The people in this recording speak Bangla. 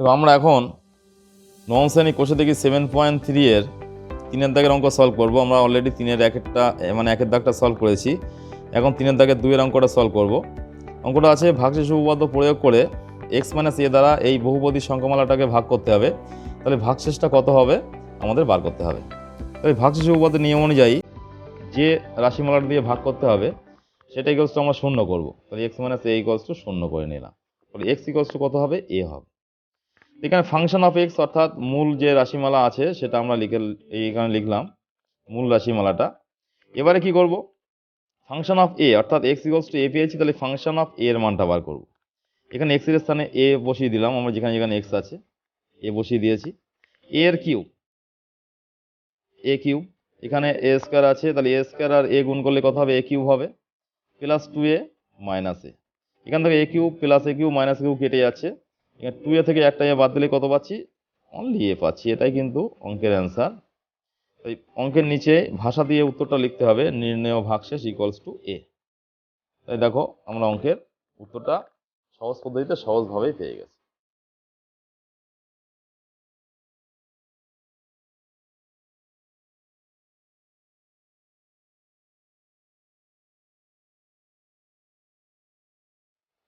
তো আমরা এখন নবম শ্রেণি কোষে দেখি সেভেন পয়েন্ট থ্রি এর তিনের দাগের অঙ্ক সলভ করব। আমরা অলরেডি তিনের এক একটা মানে একের দাগটা সলভ করেছি। এখন তিনের দাগের দুইয়ের অঙ্কটা সলভ করব। অঙ্কটা আছে, ভাগশেষ উপপাদ্য প্রয়োগ করে এক্স মাইনাস এ দ্বারা এই বহুপদী সংখ্যামালাটাকে ভাগ করতে হবে। তাহলে ভাগশেষটা কত হবে? আমাদের বার করতে হবে। তাহলে ভাগশেষ উপপাদ্যের নিয়ম অনুযায়ী যে রাশিমালাটা দিয়ে ভাগ করতে হবে, সেটা ইকলস টু আমরা শূন্য করব। তাহলে X minus A equals to শূন্য করে নিলাম। তাহলে এক্স ইকলস টু কত হবে? এ হবে। এখানে ফাংশন অফ এক্স অর্থাৎ মূল যে রাশিমালা আছে, সেটা আমরা লিখে এইখানে লিখলাম, মূল রাশিমালাটা। এবারে কি করব? ফাংশন অফ এ অর্থাৎ এক্স ইকলস টু এ পেয়েছি, তাহলে ফাংশন অফ এ এর মানটা বার করব। এখানে এক্সের স্থানে এ বসিয়ে দিলাম, আমরা যেখানে যেখানে এক্স আছে এ বসিয়ে দিয়েছি। এ এর কিউব এ কিউব, এখানে এ স্কোয়ার আছে, তাহলে এ স্কোয়ার আর এ গুণ করলে কত হবে? এ কিউব হবে plus two A minus A এখান থেকে A cube plus A cube minus cube কেটে যাচ্ছে। এখানে টু এ থেকে একটা এ বাদ দিলে কত পাচ্ছি? অনলি এ পাচ্ছি, এটাই কিন্তু অঙ্কের অ্যান্সার তাই অঙ্কের নিচে ভাষা দিয়ে উত্তরটা লিখতে হবে, নির্ণয় ভাগশেষ ইকুয়ালস টু এ তাই দেখো, আমরা অঙ্কের উত্তরটা সহজ পদ্ধতিতে সহজভাবেই পেয়ে গেছি।